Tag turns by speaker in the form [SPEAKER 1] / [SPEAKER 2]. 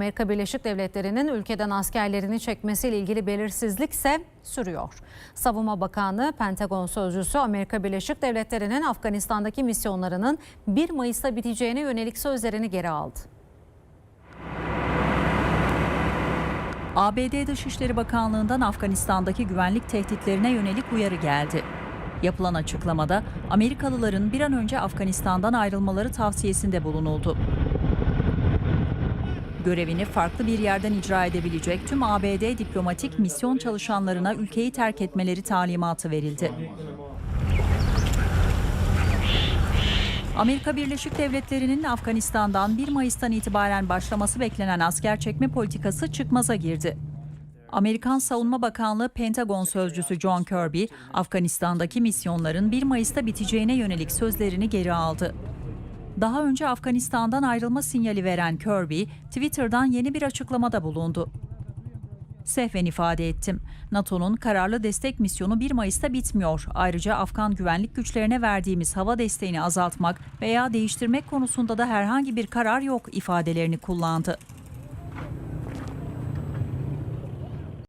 [SPEAKER 1] Amerika Birleşik Devletleri'nin ülkeden askerlerini çekmesiyle ilgili belirsizlik ise sürüyor. Savunma Bakanı, Pentagon Sözcüsü Amerika Birleşik Devletleri'nin Afganistan'daki misyonlarının 1 Mayıs'ta biteceğine yönelik sözlerini geri aldı.
[SPEAKER 2] ABD Dışişleri Bakanlığı'ndan Afganistan'daki güvenlik tehditlerine yönelik uyarı geldi. Yapılan açıklamada Amerikalıların bir an önce Afganistan'dan ayrılmaları tavsiyesinde bulunuldu. Görevini farklı bir yerden icra edebilecek tüm ABD diplomatik misyon çalışanlarına ülkeyi terk etmeleri talimatı verildi. Amerika Birleşik Devletleri'nin Afganistan'dan 1 Mayıs'tan itibaren başlaması beklenen asker çekme politikası çıkmaza girdi. Amerikan Savunma Bakanlığı Pentagon Sözcüsü John Kirby, Afganistan'daki misyonların 1 Mayıs'ta biteceğine yönelik sözlerini geri aldı. Daha önce Afganistan'dan ayrılma sinyali veren Kirby, Twitter'dan yeni bir açıklamada bulundu. Sehven ifade ettim. NATO'nun kararlı destek misyonu 1 Mayıs'ta bitmiyor. Ayrıca Afgan güvenlik güçlerine verdiğimiz hava desteğini azaltmak veya değiştirmek konusunda da herhangi bir karar yok ifadelerini kullandı.